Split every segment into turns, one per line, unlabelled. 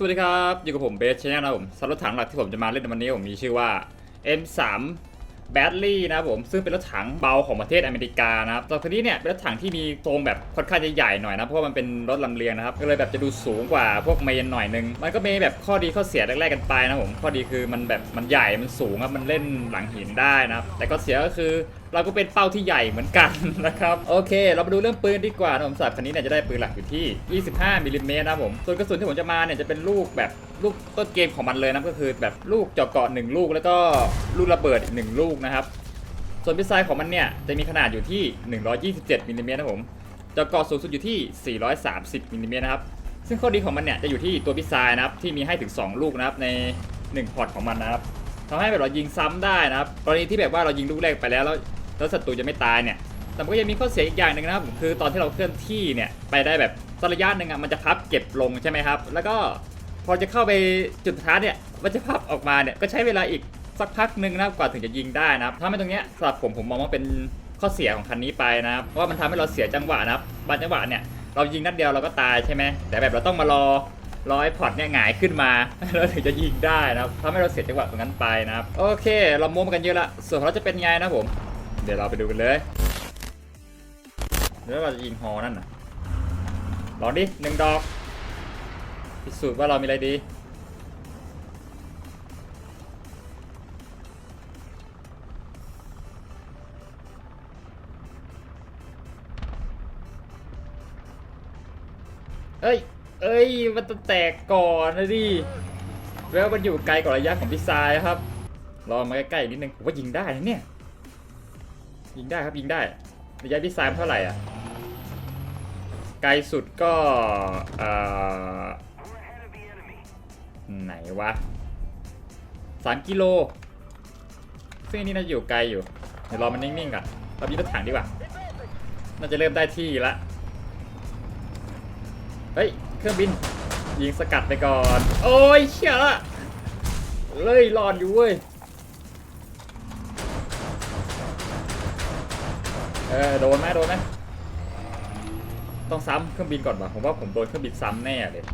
สวัสดีครับ อยู่กับผมเบสชแนลนะผมสำรถถังหลักที่ผมจะมาเล่นในวันนี้ผมมีชื่อว่า M3 b a d l y นะครับผม ซึ่งเป็นรถถังเบาของประเทศอเมริกานะครับแต่ทีนี้เนี่ยเป็นรถถังที่มีทรงแบบค่อนข้างจะใหญ่หน่อยนะ เพราะว่ามันเป็นรถลำเลียงนะครับ ก็เลยแบบจะดูสูงกว่าพวกเมนหน่อยนึง มันก็มีแบบข้อดีข้อเสียแรกๆกันไปนะผม ข้อดีคือมันแบบมันใหญ่ มันสูงครับ มันเล่นหลังหินได้นะครับ แต่ก็เสียก็คือเราก็เป็นเป้าที่ใหญ่เหมือนกันนะครับ โอเค เรามาดูเรื่องปืนดีกว่านะผมสำหรับคันนี้เนี่ยจะได้ปืนหลักอยู่ที่ 25มิลลิเมตรนะผมส่วนกระสุนที่ผมจะมาเนี่ยจะเป็นลูกแบบลูกต้นเกมของมันเลยนะก็คือแบบลูกเจาะเกาะหนึ่งลูกแล้วก็ลูกระเบิดอีกหนึ่งลูกนะครับส่วนพิซไซของมันเนี่ยจะมีขนาดอยู่ที่ 127มิลลิเมตรนะผมเจาะเกาะสูงสุดอยู่ที่ 430มิลลิเมตรนะครับซึ่งข้อดีของมันเนี่ยจะอยู่ที่ตัวพิซไซนะครับที่มีให้ถึง 2 ลูกนะครับใน 1 พอร์ตของมันนะครับทำให้แบบเรายิงซ้ำได้นะครับกรณีที่แบบว่าเรายิงลูกแรกไปแล้วแล้ว แล้วศัตรูจะไม่ตายเนี่ย แต่มันก็ยังมีข้อเสียอีกอย่างหนึ่งนะครับคือตอนที่เราเคลื่อนที่เนี่ยไปได้แบบสักระยะหนึ่งอะมันจะพับเก็บลงใช่ไหมครับ แล้วก็พอจะเข้าไปจุดท้าเนี่ยมันจะพับออกมาเนี่ยก็ใช้เวลาอีกสักพักหนึ่งนะครับกว่าถึงจะยิงได้นะครับถ้าไม่ตรงเนี้ยสำหรับผมผมมองว่าเป็นข้อเสียของคันนี้ไปนะครับเพราะว่ามันทำให้เราเสียจังหวะนะครับบางจังหวะเนี่ยเรายิงนัดเดียวเราก็ตายใช่ไหมแต่แบบเราต้องมารอรอให้พอร์ตเนี่ยหงายขึ้นมาแล้วถึงจะยิงได้นะครับทำให้เราเสียจังหวะตรงนั้นไปนะครับโอเค เราโม้มากันเยอะละส่วนเราจะเป็นไงนะผม ดี๋ยวเราไปดูกันเลยแล้วเราจะยิงฮอนั่นน่ะลองดิหนึ่งดอกพิสูจน์ว่าเรามีอะไรดี เอ้ย เอ้ย มันจะแตกก่อนนะดิแล้วมันอยู่ไกลกว่าระยะของพี่ซายครับรอมาใกล้ๆนิดนึงผมว่ายิงได้นะเนี่ย ยิงได้ครับยิงได้ระยะพี่ซายมันเท่าไหร่อะไกลสุดก็อ่อไหนวะสามกิโลซึ่งอันนี่น่าจะอยู่ไกลอยู่เดี๋ยวรอมันนิ่งๆก่อนเรามีรถถังดีกว่าน่าจะเริ่มได้ที่ละเฮ้ยเครื่องบินยิงสกัดไปก่อน โอ้ยเชี่ยเลยรอดอยู่เว้ย เออโดนไหมโดนไหมต้องซ้ำเครื่องบินก่อนว่ะผมว่าผมโดนเครื่องบินซ้ำแน่เลย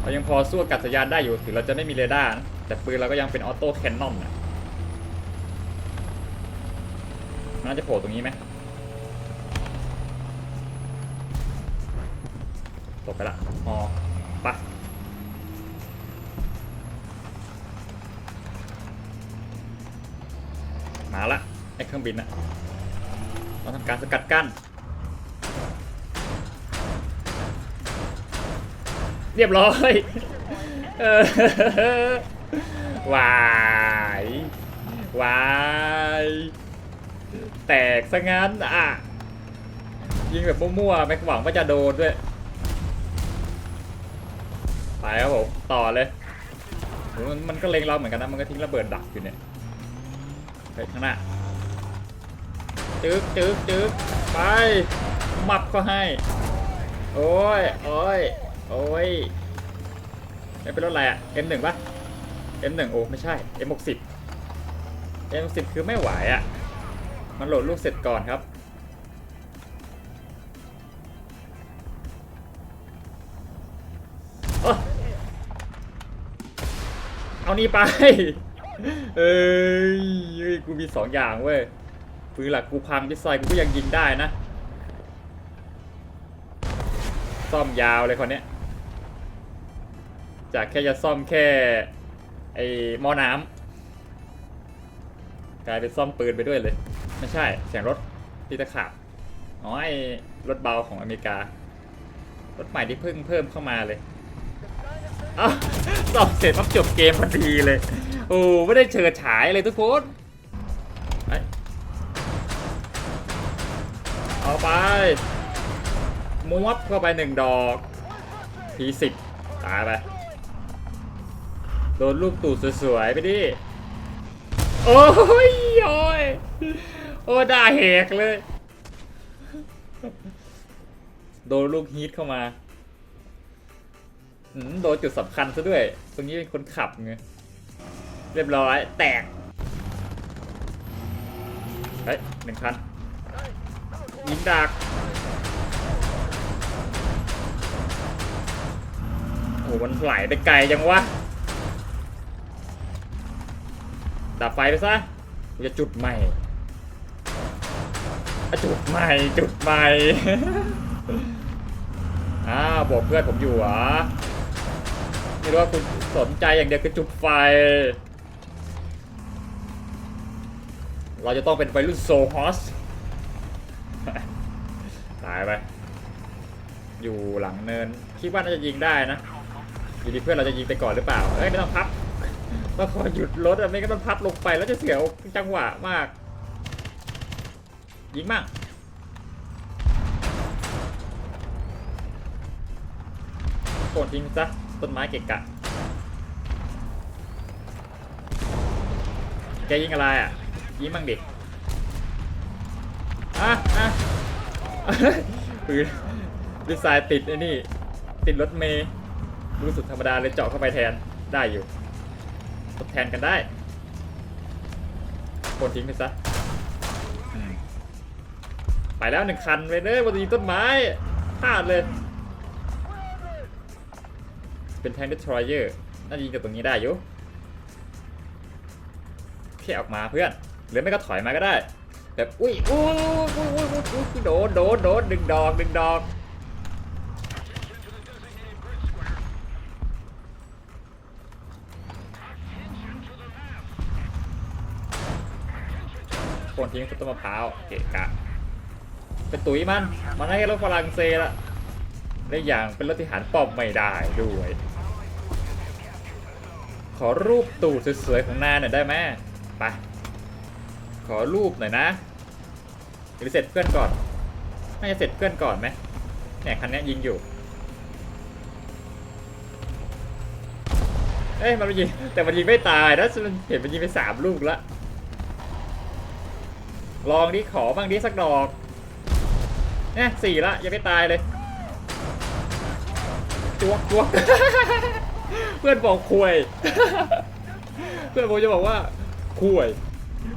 เรายังพอสู้อากายานได้อยู่ถึงเราจะไม่มีเรดาร์นะแต่ปืนเราก็ยังเป็นออโต้แคนนอนนะมันน่าจะโผล่ตรงนี้ไหมตกไปละอ๋อไปะมาละ ไอ้เครื่องบินอะเราทำการสกัดกั้น เรียบร้อยวายวายแตกซะงั้นอะยิงแบบมั่วๆไม่หวังว่าจะโดนด้วย ไปครับผมต่อเลยมันมันก็เล็งเราเหมือนกันนะ มันก็ทิ้งระเบิดดักอยู่เนี่ยเฮ้ยข้างหน้า จึ๊กจึ๊กจึ๊กไปมับก็ให้ โอ้ยโอ้ยโอ้ยไม่เป็นรถอะไรอะ M1 ปะ M1 โอ้ไม่ใช่ M60 M60 คือไม่ไหวอะมันโหลดลูกเสร็จก่อนครับเอานี่ไป เอ้ยเฮ้ยกูมีสองอย่างเว้ย ปืนหลักกูพังพิซซอยกูก็ยังยิงได้นะ ซ่อมยาวเลยคนเนี้ย จากแค่จะซ่อมแค่ ไอ้หม้อน้ำกลายเป็นซ่อมปืนไปด้วยเลย ไม่ใช่เสียงรถที่ตะขาบอ๋อไอ้รถเบาของอเมริกา รถใหม่ที่เพิ่งเพิ่มเข้ามาเลยอ้าซ่อมเสร็จปั๊บจบเกมพอดีเลย โอ้ไม่ได้เฉิดฉายเลยทุกคน เอาไปมวบเข้าไปหนึ่งดอกทีสิบตายไป โดนลูกตูดสวยๆ ไปดิ โอ้ยโอ้ยโอ้ด่าแหกเลย โดนลูกฮีทเข้ามาอืมโดนจุดสำคัญซะด้วย ตรงนี้เป็นคนขับไง เรียบร้อย แตก เฮ้ยหนึ่งคัน ยิงดักโอ้มันไหลไปไกลจังวะ ดับไฟไปซะกูจะจุดใหม่ จุดใหม่ จุดใหม่ อ้าวบอกเพื่อนผมอยู่เหรอไม่รู้ว่าคุณสนใจอย่างเดียวคือจุดไฟ เราจะต้องเป็นวัยรุ่นโซฮอส ตายไป อยู่หลังเนิน คิดว่าน่าจะยิงได้นะ อยู่ดีเพื่อนเราจะยิงไปก่อนหรือเปล่า เอ้ยไม่ต้องพับต้องขอหยุดรถอะไม่งั้นมันพับลงไปแล้วจะเสียจังหวะมาก ยิงมั่งโกนทิ้งซะต้นไม้เกะกะ แกยิงอะไรอะ ยิงมั่งดิ ปืนดีไซน์ติดไอ้นี่ ติดรถเมย์รู้สึกธรรมดาเลยเจาะเข้าไปแทนได้อยู่ทดแทนกันได้คนทิ้งไปซะไปแล้วหนึ่งคันไปเลยบนต้นไม้พลาดเลย เป็นแทง k ด e ทรอยเ e อร์น่าจะยิงจากตรงนี้ได้อยู่แค่ออกมาเพื่อน หรือไม่ก็ถอยมาก็ได้ แบบอุ้ยอุ้ยอุ้ยอุ้ยอุ้ยอุ้ยโดนโดนโดนดึงดอกดึงดอกโคนทิ้งต้นมะพร้าวเกะกะเป็นตุ๋ยมัน มันให้รถฝรั่งเศสละและอย่างเป็นรถที่หันป้อมไม่ได้ด้วย ขอรูปตูดสวยๆของนายหน่อยได้ไหมไปขอรูปหน่อยนะ หรือเสร็จเพื่อนก่อนน่าจะเสร็จเพื่อนก่อนไหมเนี่ยคันนี้ยิงอยู่ เอ้ยมันยิงแต่มันยิงไม่ตายนะมันเห็นมันยิงไปสามลูกละ ลองดิขอบ้างดิสักดอกเนี่ยสี่ละยังไม่ตายเลยจวกจวกเพื่อนบอกคุย เพื่อนผมจะบอกว่าคุย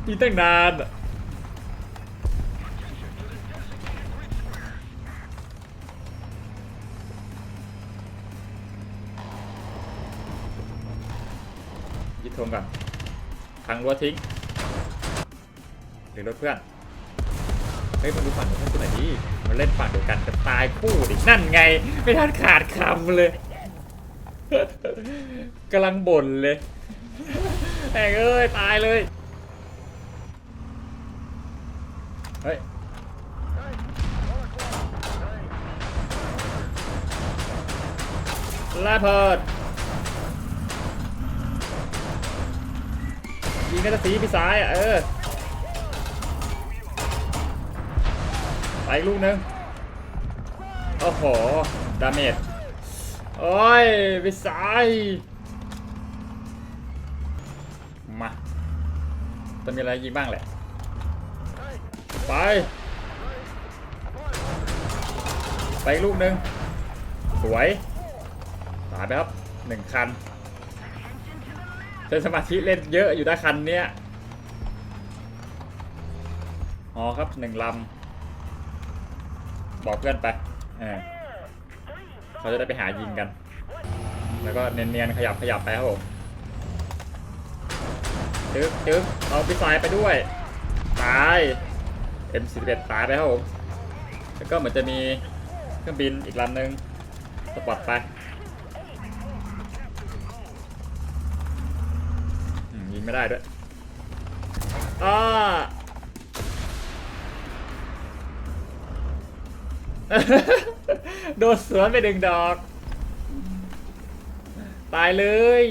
มีตั้งนาน ดธงก่อนพังรั้วทิ้งหรือรถเพื่อนเฮ้ยมันดูฝั่งของเพื่อนตัวไหนอยดิมันเล่นฝั่งเดียวกันจะตายคู่ดินั่นไง ไม่ทันขาดคำเลยกำลังบ่นเลยแองเอ้ยตายเลยเฮ้ยลาเพิด ยิงนักสีพี่ซ้ายอะเออไปลูกนึงโอ้โหดาเมจโอ้ยไปสายมาจะมีอะไรยิงบ้างแหละไปไปลูกนึงสวยตายไปครับหนึ่งคัน ช้สมาธิเล่นเยอะอยู่ได้คันเนี้ยอ๋อครับหนึ่งลำบอกเพื่อนไปเออเขาจะได้ไปหายิงกัน แล้วก็เนียนๆขยับขยับไปครับผมจึ๊กจึ๊กเอาพิซายไปด้วย ตาย M41 ตายไปครับผม แล้วก็เหมือนจะมีเครื่องบินอีกลำหนึ่งสปอตไป ไม่ได้ด้วยอ้าโดนสวนไปหนึ่งดอก ตายเลย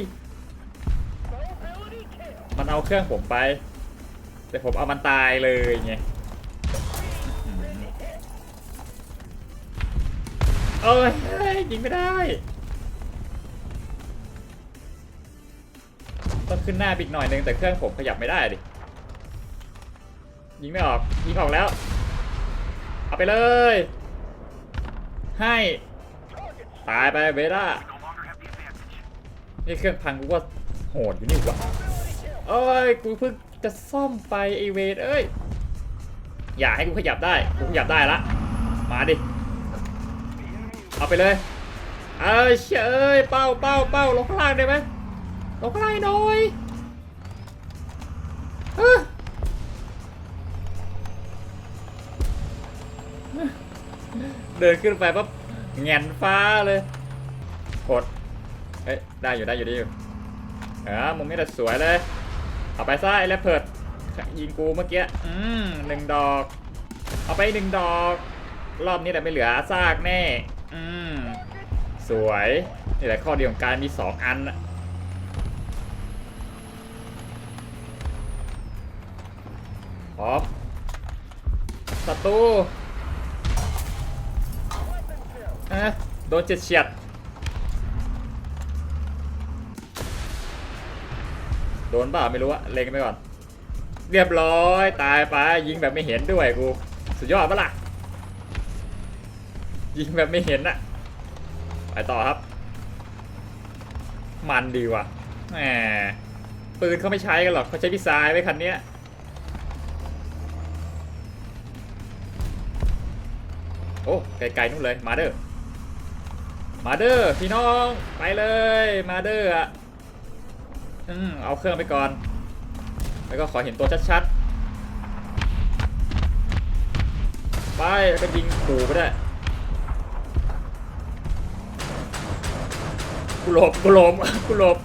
มันเอาเครื่องผมไป แต่ผมเอามันตายเลยไงเอ้ยเอ้ยยิงไม่ได้ ต้องขึ้นหน้าบิกหน่อยนึงแต่เครื่องผมขยับไม่ได้ดิ ยิงไม่ออก ยิงออกแล้ว เอาไปเลย ให้ ตายไปเวด้านี่เครื่องพังกูว่าโหดอยู่นี่วะเอ้ย กูเพิ่งจะซ่อมไปไอเวทเอ้ย อย่าให้กูขยับได้ กูขยับได้ละ มาดิ เอาไปเลย เอ้ยเชยเอ้ยเป้าเป้าเป้าลงข้างล่างได้ไหม ลงข้างล่างหน่อยเออเดินขึ้นไปปั๊บแงนฟ้าเลยกดเอ้ยได้อยู่ได้อยู่ได้อยู่เออมุมนี้แต่สวยเลยเอาไปซะไอ้แรปเพิดยิงกูเมื่อกี้อืมหนึ่งดอก เอาไปหนึ่งดอก รอบนี้แต่ไม่เหลือซากแน่ อืมสวยนี่แหละข้อดีของการมีสองอันนะ พร้อมศัตรูอะโดนเจ็ดเฉียด โดนเปล่าไม่รู้อะเล็งไปก่อน เรียบร้อยตายไปยิงแบบไม่เห็นด้วยกู สุดยอดปะล่ะ ยิงแบบไม่เห็นอะไปต่อครับ มันดีว่ะแหมปืนเขาไม่ใช้กันหรอกเขาใช้พิซายไว้คันเนี้ อ้ไกลๆนู่นเลยมาเด้อมาเด้อพี่น้องไปเลยมาเด้ออะอืมเอาเครื่องไปก่อน แล้วก็ขอเห็นตัวชัดๆไปแล้วก็ยิงขู่ไปได้กูหลบกูหลบกูหลบ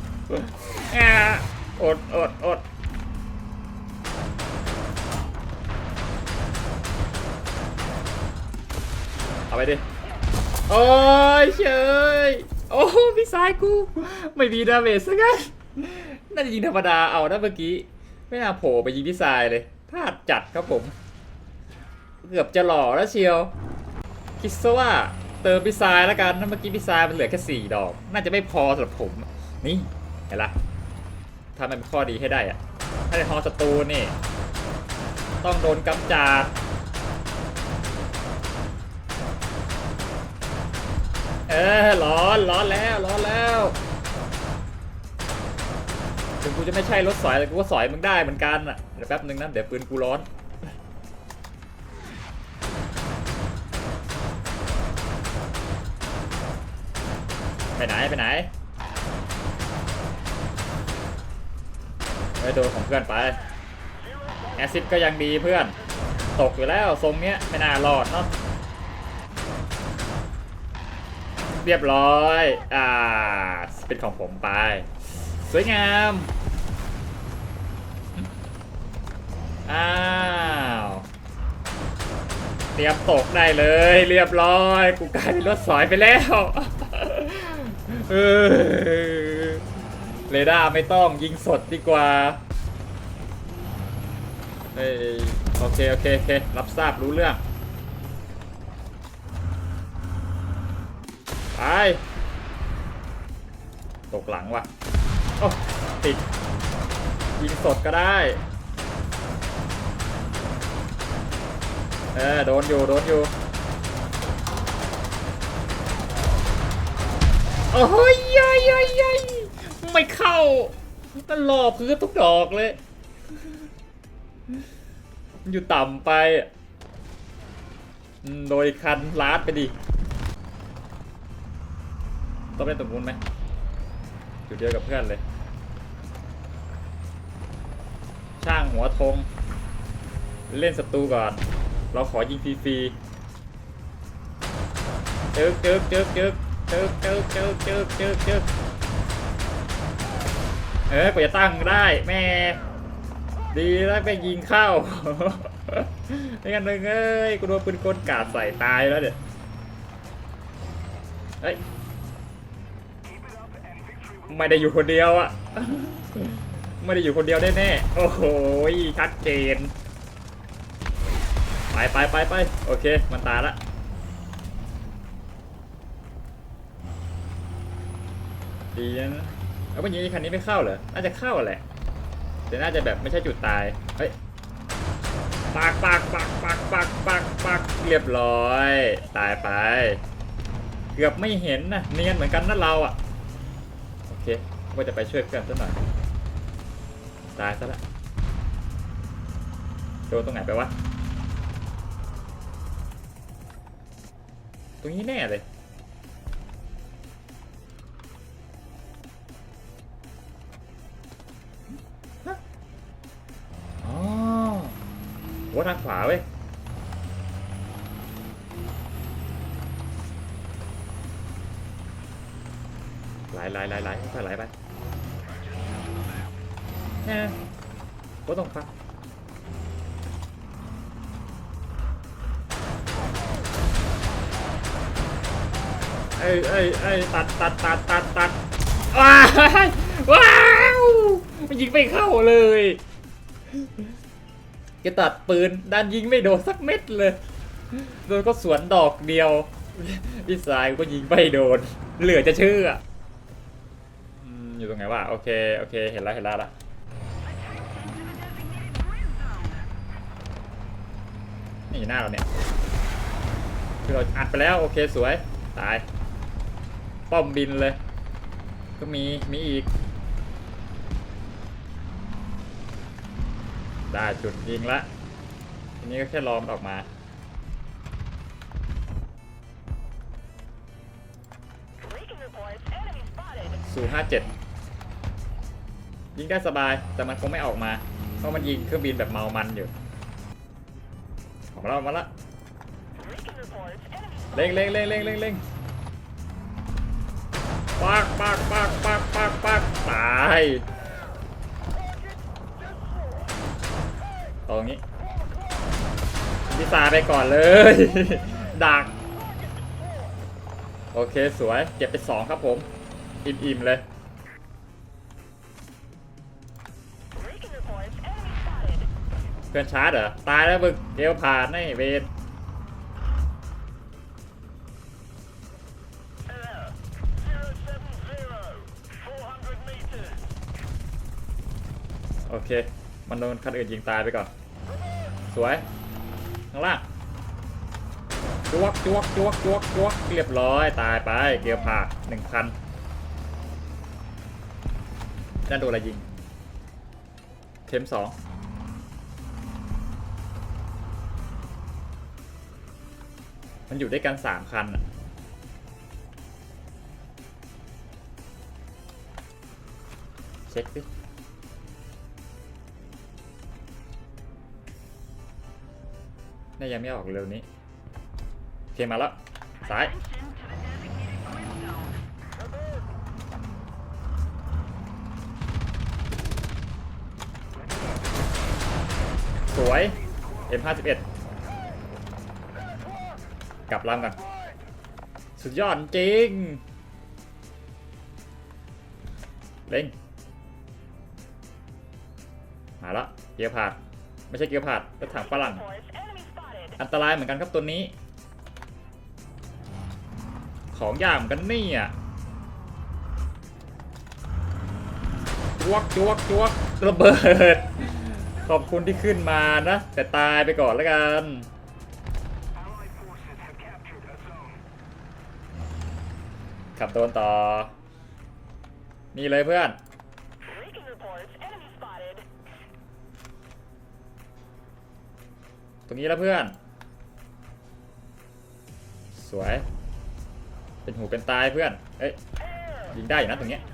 อ่าอดอดอด เอาไปดิ โอ้ยเฉยโอ้พี่สายกู ไม่มีดาเมจซะงั้นน่าจะยิงธรรมดาเอานะเมื่อกี้ ไม่น่าโผล่ไปยิงพี่สายเลยพลาดจัดครับผม เกือบจะหล่อแล้วเชียว คิดซะว่าเติมพี่สายแล้วกันนะเมื่อกี้พี่สายมันเหลือแค่สี่ดอก น่าจะไม่พอสำหรับผม นี่เห็นละถ้ามันเป็นข้อดีให้ได้อะถ้าในฮอศัตรูนี่ ต้องโดนกำจัด เออร้อนร้อนแล้วร้อนแล้วถึงกูจะไม่ใช่รถสอยแต่กูก็สอยมึงได้เหมือนกันอะเดี๋ยวแป๊บนึงนะเดี๋ยวปืนกูร้อนไปไหนไปไหนไปโดนของเพื่อนไปแอซิดก็ยังดีเพื่อน ตกอยู่แล้วทรงเนี้ยไม่น่ารอดเนาะ เรียบร้อย อ่า เป็นของผมไป สวยงาม อ้าว เตรียมตกได้เลย เรียบร้อย กูกลายเป็นรถสอยไปแล้วเออเรดาร์ไม่ต้องยิงสดดีกว่าเอ้ย โอเค โอเค โอเค รับทราบรู้เรื่อง ไป ตกหลังว่ะโอ้ติด ยิงสดก็ได้ เออโดนอยู่ โดนอยู่ โอ้ยยยยยยไม่เข้ามันหลอกพื้นทุกดอกเลย อยู่ต่ำไป โดยคันลาดไปดิ ต้องเล่นตรงนู้นไหมจุดเดียวกับเพื่อนเลย ช่างหัวธงเล่นศัตรูก่อน เราขอยิงฟรีๆจึ๊กจึ๊กจึ๊กจึ๊กจึ๊กจึ๊กจึ๊กจึ๊กจึ๊กจึ๊กเออกว่าจะตั้งได้แม่ดีแล้วไปยิงเข้าไม่งั้นเลยเอ้ยกูโดนปืนกลกาดใส่ตายแล้วเดี๋ยเฮ้ย ไม่ได้อยู่คนเดียวอะไม่ได้อยู่คนเดียวแน่ๆโอ้โหชัดเจน ไปไปไปไปโอเค มันตายละดีนะแล้ววันนี้คันนี้ไม่เข้าเหรอ น่าจะเข้าแหละ แต่น่าจะแบบไม่ใช่จุดตาย เฮ้ยปากปากปากปากปากปากปากเรียบร้อย ตายไป เกือบไม่เห็นนะ เนียนเหมือนกันนะเราอะ ว่าจะไปช่วยเพื่อนซะหน่อยตายซะละโดนตรงไหนไปวะ ตรงนี้แน่เลย อ๋อหัวทางขวาเว้ยไหลไหลไหลไหลไหลไป นี่ยก็ต้องฟังเอ้ยเอ้ยเอ้ยตัดตัดตัดตัดตัดว้าวว้าวมันยิงไม่เข้าเลยแกตัดปืนด้านยิงไม่โดนสักเม็ดเลยโดนก็สวนดอกเดียวพี่สายก็ยิงไม่โดน เหลือจะเชื่ออืมอยู่ตรงไหนวะโอเคโอเคเห็นแล้วเห็นแล้วละ นี่หน้าเราเนี่ยคือเราอัดไปแล้วโอเคสวยตาย ป้อมบินเลย ก็มีมีอีก ได้จุดยิงละทีนี้ก็แค่รอมันออกมา
Beacon reports enemy spotted.
สูห้าเจ็ดยิงได้สบายแต่มันคงไม่ออกมา เพราะมันยิงเครื่องบินแบบเมามันอยู่ออก มาแล้วมาแล้วเร่งเร่งเร่งเร่งเร่งเร่งปักปักปักปักปักปักตายตรงนี้พิซาไปก่อนเลย ดัก โอเคสวย เก็บไปสองครับผม อิ่มๆเลย พื่อนชาร์จเหรอ ตายแล้วมึงเดี๋ยวผ่านไอ้เวนโอเค มันโดนคันอื่นยิงตายไปก่อน สวย ข้างล่างจวกจวกจวกจวกจวกเรียบร้อยตายไป เกียวผ่าหนึ่งพันนั่นโดนอะไรยิง เทมสอง มันอยู่ด้วยกันสามคันอะเช็คดิน่ายังไม่ออกเร็วนี้เคมาแล้วซ้ายสวย M51 กลับลำกัน สุดยอดจริง เล่งมาแล้วเกียร์ผาด ไม่ใช่เกียร์ผาดรถถังฝรั่ง อันตรายเหมือนกันครับตัวนี้ ของยากเหมือนกันนี่อะจวกจวกจวกระเบิด ขอบคุณที่ขึ้นมานะ แต่ตายไปก่อนแล้วกัน ขับโดนต่อ นี่เลยเพื่อน
Beacon reports enemy spotted.
ตรงนี้แล้วเพื่อน สวย เป็นหูเป็นตายเพื่อน เอ้ย
Air.
ยิงได้อยู่นะตรงเนี้ย
40.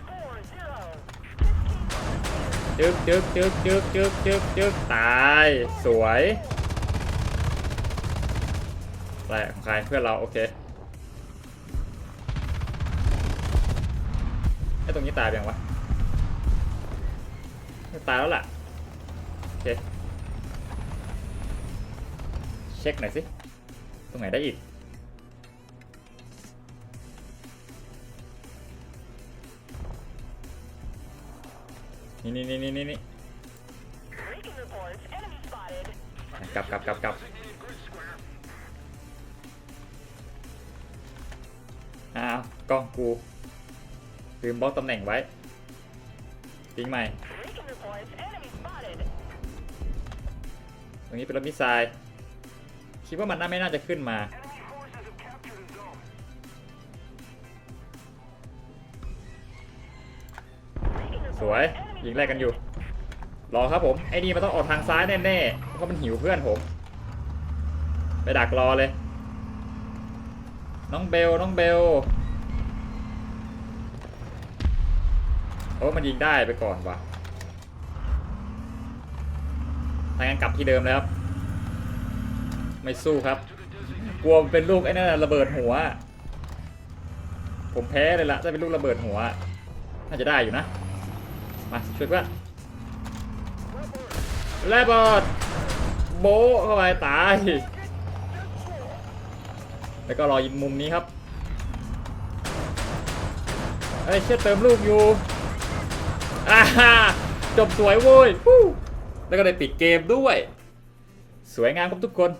จึกจึกจึกจึกจึกจึกจึกตาย สวยอะไรของใครเพื่อนเรา โอเค ไอ้ตรงนี้ตายไปยังวะตายแล้วล่ะโอเคเช็คหน่อยสิ ตรงไหนได้อีก นี่นี่นี่นี่นี่กลับกลับกลับกลับอ้าวกล้องกู ลืมบล็อกตำแหน่งไว้ทิ้งใหม่ ตรงนี้เป็นรถมิสไซล์คิดว่ามันน่าไม่น่าจะขึ้นมา สวย ยิงแรกกันอยู่ รอครับผม ไอ้นี่มันต้องออกทางซ้ายแน่ๆ เพราะมันหิวเพื่อนผม ไปดักรอเลย น้องเบล น้องเบล โอ้มันยิงได้ไปก่อนว่ะทางนั้นกลับที่เดิมแล้วครับ ไม่สู้ครับ กลัวเป็นลูกไอ้นั่นระเบิดหัว ผมแพ้เลยละถ้าเป็นลูกระเบิดหัว น่าจะได้อยู่นะ มาช่วยเพื่อนระเบิดโบเข้าไปตาย แล้วก็รอยิงมุมนี้ครับเอ้ยเชื่อเติมลูกอยู่ อ่าจบสวยโว้ยแล้วก็ได้ปิดเกมด้วย สวยงามครับทุกคน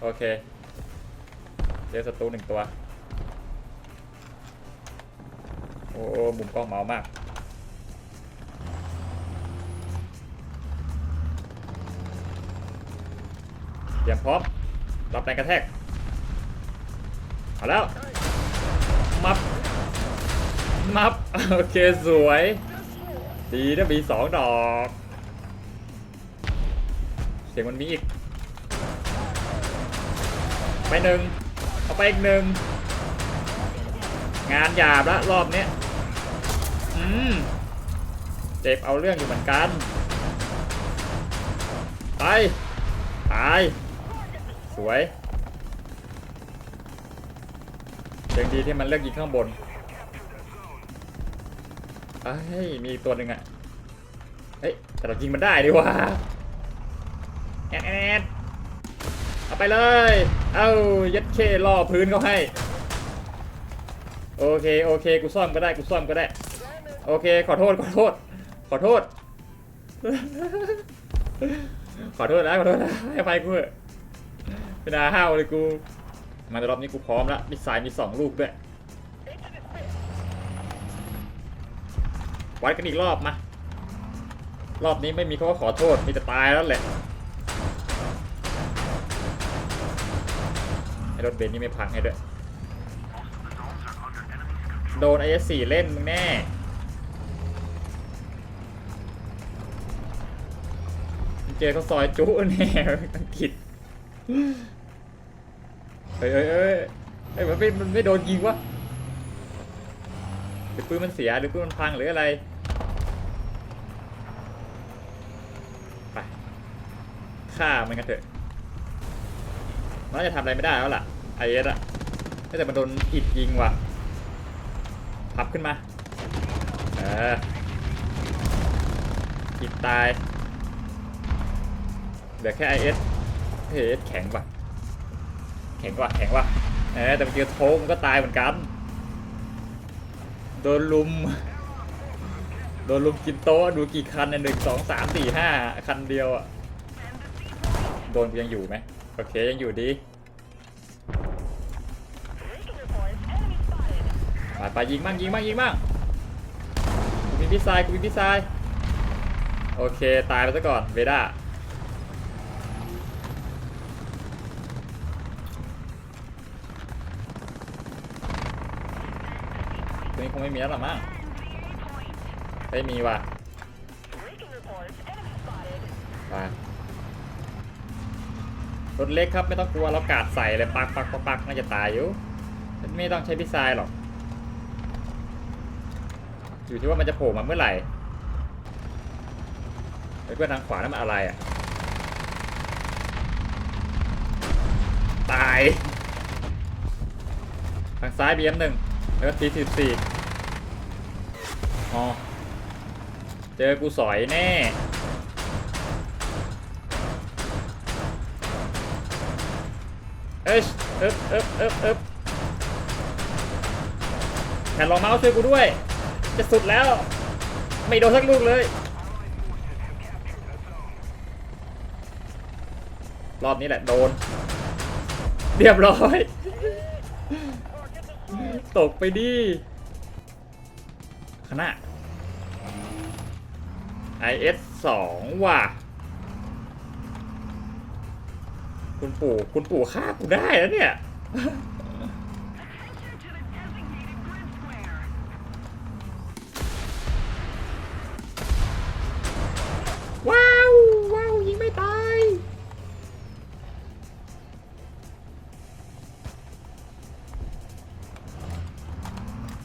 โอเคเจอศัตรูหนึ่งตัว โอ้มุมกล้องเมามากเตรียมพร้อมรับแรงกระแทก เอาแล้ว มับ มับ โอเค สวย ดีนะมีสองดอก เสียงมันมีอีก ไปหนึ่งเอาไปอีกหนึ่ง งานหยาบละรอบเนี้ยอืม เจ็บเอาเรื่องอยู่เหมือนกัน ไป ตาย สวยเสียงดีที่มันเลือกยิงข้างบน เอ้ย มีตัวหนึ่งอะเฮ้ย แต่เรายิงมันได้ดีว่าแอดแอดเอาไปเลย เอายัดเคล่อพื้นเขาให้ โอเค โอเค กูซ่อมก็ได้ กูซ่อมก็ได้ โอเค ขอโทษ ขอโทษ ขอโทษ ขอโทษนะ ขอโทษนะให้อภัยกูเถอะไม่น่าห้าวเลยกู มาในรอบนี้กูพร้อมแล้ว มีสายมีสองลูกด้วย วัดกันอีกรอบมารอบนี้ไม่มีคำว่าขอโทษ มีแต่ตายแล้วแหละไอ้รถเบนซ์นี่ไม่พังให้ด้วย โดนไอ้สี่เล่นมึงแน่เจอเขาซอยจุแน่อังกฤษเฮ้ยเฮ้ยเฮ้ยเฮ้ยมันไม่มันไม่โดนยิงวะหรือปืนมันเสียหรือปืนมันพังหรืออะไร ไป ฆ่ามันกันเถอะมันน่าจะทำอะไรไม่ได้แล้วล่ะไอเอสอะแต่มันโดนอิดยิงว่ะพับขึ้นมาเอออิดตายเหลือแค่ IS เฮ้ย IS แข็งว่ะแข็งว่ะแข็งว่ะเออแต่เมื่อกี้โทงมันก็ตายเหมือนกันโดนลุมโดนลุมกินโต๊ะดูกี่คันเนี่ยหนึ่งสองสามสี่ห้าคันเดียวอะ โดนกูยังอยู่ไหมโอเคยังอยู่ดีไปไปยิงมั่งยิงมั่งยิงมั่งกูมีพิซายกูมีพิซซายโอเคตายไปซะก่อนเวด้าตัวนี้คงไม่มีแล้วหรอมั้งไม่มีว่ะไป รถเล็กครับไม่ต้องกลัวเรากาดใส่เลยปักปักปักปักน่าจะตายอยู่ไม่ต้องใช้พิซายหรอก อยู่ที่ว่ามันจะโผล่มาเมื่อไหร่ไอ้เพื่อนทางขวานั่นมันอะไรอะ ตาย ทางซ้าย BM หนึ่งแล้วก็ทีสิบสี่อ๋อ เจอกูสอยแน่ อ้ยเอ๊บเอ๊บเอ๊บเอ๊บแผ่นรองเมาส์ช่วยกูด้วย จะสุดแล้ว ไม่โดนสักลูกเลย รอบนี้แหละโดน เรียบร้อย ตกไปดิขนาด IS 2ว่ะ คุณปู่คุณปู่ฆ่ากูได้แล้วเนี่ย ว้าว ว้าวยิงไม่ตาย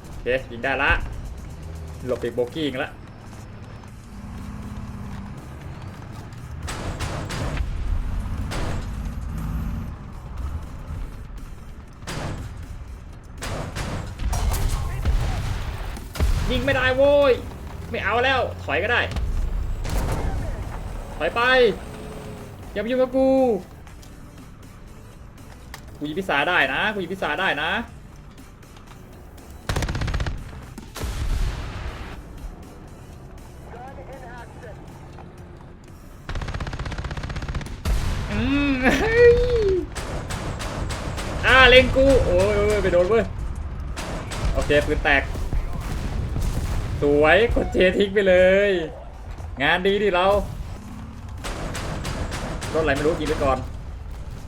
โอเคยิงได้ละ หลบอีกโบกี้อีกละ ยิงไม่ได้โว้ย ไม่เอาแล้ว ถอยก็ได้ ถอยไป อย่ามายุ่งกับกู กูยิงพิษาได้นะ กูยิงพิษาได้นะอืมเฮ้ยอ่าเล็งกูโอ้ยโอ้ยไปโดนเว้ย โอเคปืนแตก สวยกดเจทิ้งไปเลย งานดีดิเรารถอะไรไม่รู้ยิงไปก่อน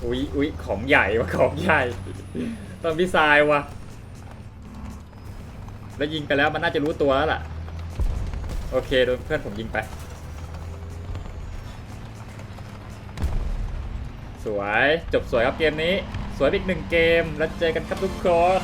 อุ๊ยอุ๊ยของใหญ่วะของใหญ่ต้องพิซายวะแล้วยิงไปแล้วมันน่าจะรู้ตัวแล้วล่ะ โอเคโดนเพื่อนผมยิงไป สวยจบสวยครับเกมนี้ สวยอีกหนึ่งเกมแล้วเจอกันครับทุกคน